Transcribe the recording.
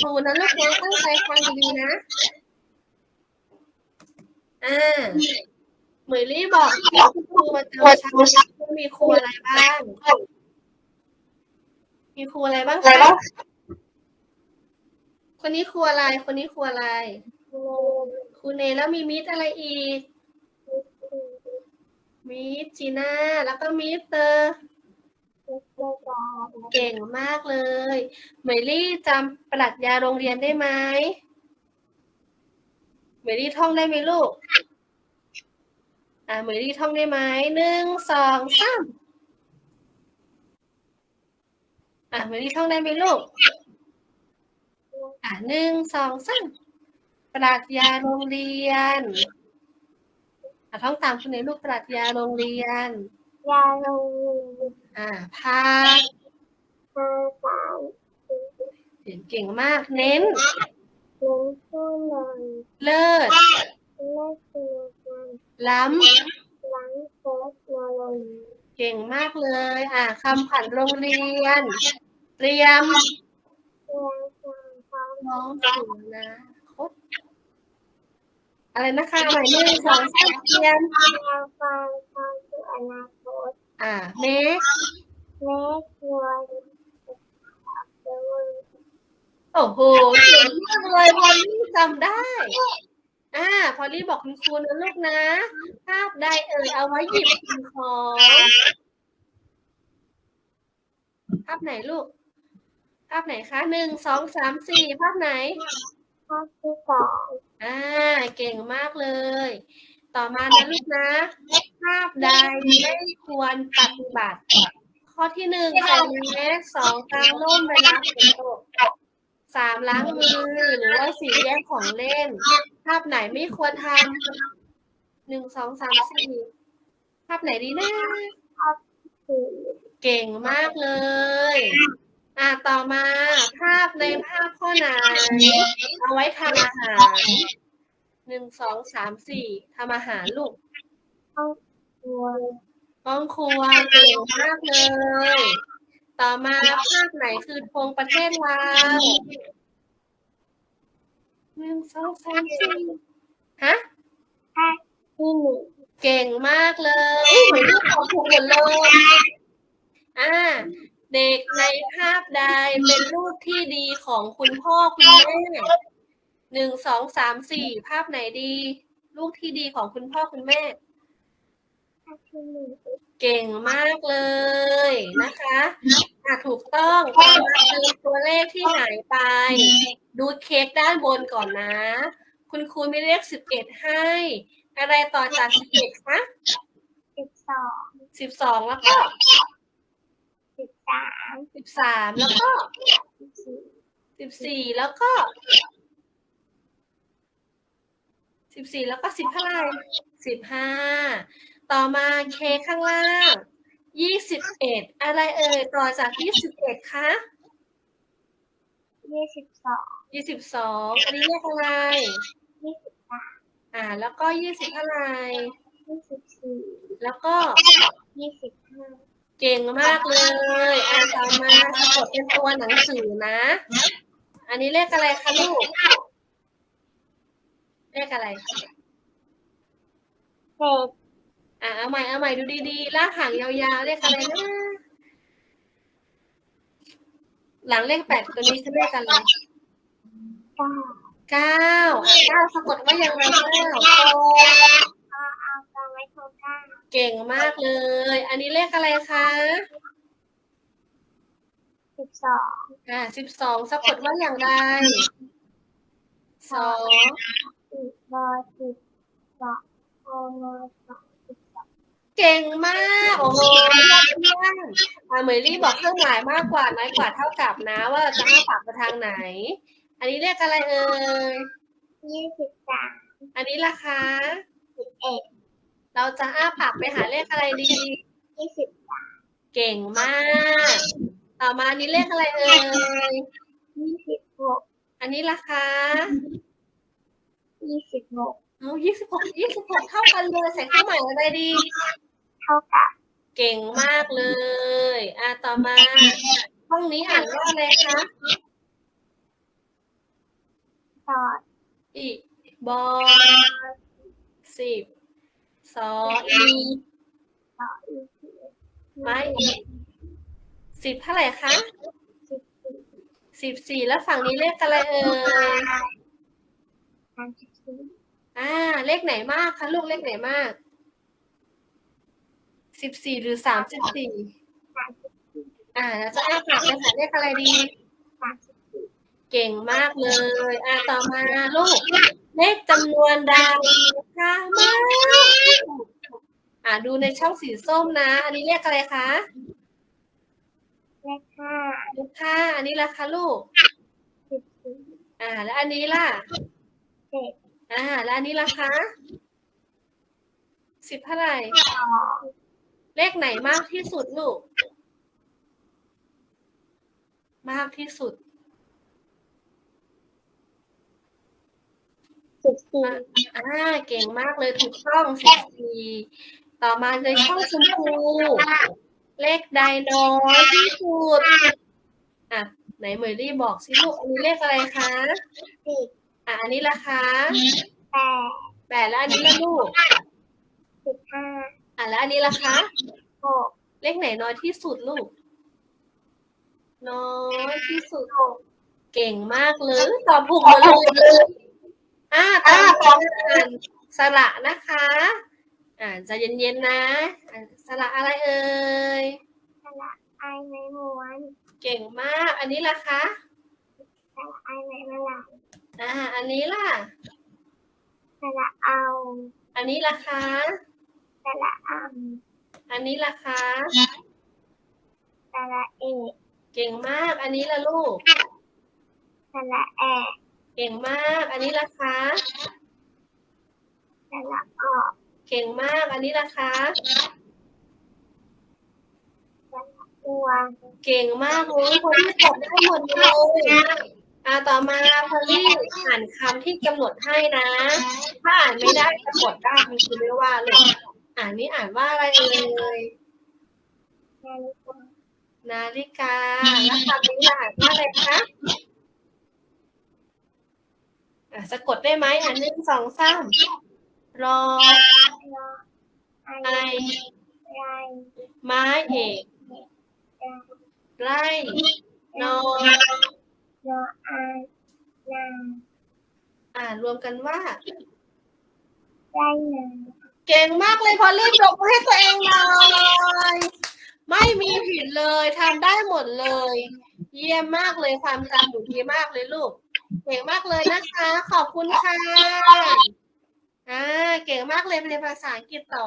ครูนะลูกนะตั้งใจฟังดีๆนะ อ่าเหมยลี่บอกคุณครูประจำชั้นว่ามีครูอะไรบ้าง มีครูอะไรบ้างคะคนนี้ครูอะไร คนนี้ครูอะไร ครูเนแล้วมีมิตรอะไรอีก มิตรจีน่า แล้วก็มิสเตอร์ เก่งมากเลยเหมยลี่จำปรัชญาโรงเรียนได้ไหมเหมยลี่ท่องได้ไหมลูก อ่าเหมยลี่ท่องได้ไหมหนึ่งสองสามอ่าเหมยลี่ท่องได้ไหมลูก อ่าหนึ่งสองสามปรัชญาโรงเรียน อ่าท่องตามคุณในลูกปรัชญาโรงเรียนยาลงอ่าภาคภาษา เสียงเก่งมาก เน้นเลี้ยงผู้นอนเลิศแม่คือการล้ล้างเทคโนโลยีำเก่งมากเลย อ่าคำขวัญโรงเรียน เตรียมเรียนการความน้องสู่อนาคตอะไรนะคะหมายหนึ่งสองสามเตรียมแนวความความสู่อนาคตอ่าเมคแม่ควรจะวุ่น โอ้โหเก่งมากเลยพอลลี่จำได้ อ่า พอลลี่บอกคุณครูนะลูกนะ ภาพใดเอ่ยเอาไว้หยิบสิ่งของ ภาพไหนลูก ภาพไหนคะหนึ่งสองสามสี่ภาพไหน ภาพที่สองอ่า เก่งมากเลย ต่อมานะลูกนะ ภาพใดไม่ควรปฏิบัติ ข้อที่หนึ่งใส่แมสสองกลางร่มเวลาฝนตก สามล้างมือหรือว่าสี่แยกของเล่น ภาพไหนไม่ควรทำหนึ่งสองสามสี่ภาพไหนดีนะสี่เก่งมากเลย อ่าต่อมาภาพในภาพข้อไหนเอาไว้ทำอาหารหนึ่งสองสามสี่ทำอาหารลูกควรห้องครัวเก่งมากเลย ต่อมาภาพไหนคือธงประเทศลาวหนึ่งสองสามสี่ฮะที่หนึ่งเก่งมากเลยเหมือนที่ของถูกหมดเลยอ่า เด็กในภาพใดเป็นรูปที่ดีของคุณพ่อคุณแม่หนึ่งสองสามสี่ภาพไหนดีลูกที่ดีของคุณพ่อคุณแม่ภาพที่หนึ่ง เก่งมากเลยนะคะอะถูกต้องต่อมาคือตัวเลขที่หายไป ดูเค้กด้านบนก่อนนะ คุณครูมีเลขสิบเอ็ดให้ อะไรต่อจากสิบเอ็ดคะสิบสองสิบสองแล้วก็สิบสามสิบสามแล้วก็สิบสี่สิบสี่แล้วก็สิบสี่แล้วก็สิบเท่าไหร่สิบห้า ต่อมาเคกข้างล่างยี่สิบเอ็ดอะไรเอ่ยต่อจากยี่สิบเอ็ดคะยี่สิบสองยี่สิบสองอันนี้เรียกอะไรยี่สิบสามอ่า แล้วก็ยี่สิบเท่าไหร่ยี่สิบสี่แล้วก็ยี่สิบห้าเก่งมากเลยอ่าต่อมาสะกดเป็นตัวหนังสือนะ อันนี้เลขอะไรคะลูกเลขอะไรเศษ อ่าเอาใหม่เอาใหม่ดูดีๆลากหางยาวๆเลขอะไรนะหลังเลขแปดตัวนี้คือเลขอะไรเก้าเก้าอะเก้าสะกดว่ายังไงเก้าโตเอาเอากางไว้โทรเก้าเก่งมากเลย อันนี้เลขอะไรคะสิบสองอ่าสิบสองสะกดว่าอย่างไรสองสิบบอสิบสองโอ เก่งมาก โอ้โหยอดเยี่ยมอ่าเหมยลี่บอกเครื่องหมายมากกว่าน้อยกว่าเท่ากับนะ ว่าเราจะอ้าปากไปทางไหน อันนี้เลขอะไรเอ่ยยี่สิบสามอันนี้ราคาสิบเอ็ดเราจะอ้าปากไปหาเลขอะไรดี ยี่สิบสามเก่งมาก ต่อมาอันนี้เลขอะไรเอ่ยยี่สิบหกอันนี้ราคายี่สิบหกเอายี่สิบหกยี่สิบหกเท่ากันเลยใส่เครื่องหมายอะไรดี เท่ากับ เก่งมากเลย อะต่อมา ห้องนี้อ่านว่าอะไรคะสอดอีบอสิบสออีสออีสีไม่สิบเท่าไหร่คะสิบสี่สิบสี่แล้วฝั่งนี้เลขอะไรเอ่ยสามสิบสี่อ่า เลขไหนมากคะลูกเลขไหนมาก สิบสี่หรือสามสิบสี่สามสิบสี่อ่าเราจะอ้าปากไปหาเลขอะไรดีสามสิบสี่เก่งมากเลย อ่าต่อมาลูก เลขจำนวนใดคะมากอ่าดูในช่องสีส้มนะ อันนี้เลขอะไรคะเลขห้าเลขห้าอันนี้ละคะลูกสิบสี่อ่า แล้วอันนี้ล่ะเจ็ดอ่า แล้วอันนี้ล่ะคะสิบเท่าไหร่สอง เลขไหนมากที่สุดลูก มากที่สุดสิบสี่อ่าเก่งมากเลยถูกต้องสิบสี่ต่อมาในช่องชมพู เลขใดน้อยที่สุดอะไหนเหมยรี่บอกสิลูกอันนี้เลขอะไรคะสิบอะอันนี้ละคะแปดแปดแล้วอันนี้ละลูกสิบห้าอะ แล้วอันนี้ละคะหกเลขไหนน้อยที่สุดลูก น้อยที่สุด เก่งมากเลย ตอบถูกหมดเลยอ่าตามอ่านสระนะคะ อ่านใจเย็นๆนะอ่านสระอะไรเอ่ยสระไอในม้วนเก่งมาก อันนี้ล่ะคะสระไอในมะหลังอ่า อันนี้ล่ะสระเอา อันนี้ล่ะคะ สระอัอันนี้ล่ะคะ สระเอกเก่งมาก อันนี้ล่ะลูก สระแอกเก่งมาก อันนี้ล่ะคะสระออกเก่งมาก อันนี้ล่ะคะตัวเก่งมากเลยคนที่ตอบได้หมดเลยอ่าต่อมาพอลลี่อ่านคำที่กำหนดให้นะ ถ้าอ่านไม่ได้ก็กดได้มันคือไม่ว่าเลย อ่านนี่อ่านว่าอะไรเอ่ยนาฬิกานาฬิกาแล้วคำนี้ล่อ่านว่าอะไรคะอะสะกดได้ไหมอ่านหนึ่งสองสามรอไอไอไม้เอกไร่นอรอไอนอ่านรวมกันว่าไรนา เก่งมากเลยพอลลี่ปรบมือให้ตัวเองหน่อยไม่มีผิดเลยทำได้หมดเลย เยี่ยมมากเลยความจำหนูดีมากเลยลูก เก่งมากเลยนะคะ ขอบคุณค่ะอ่าเก่งมากเลยเรียนภาษาอังกฤษต่อ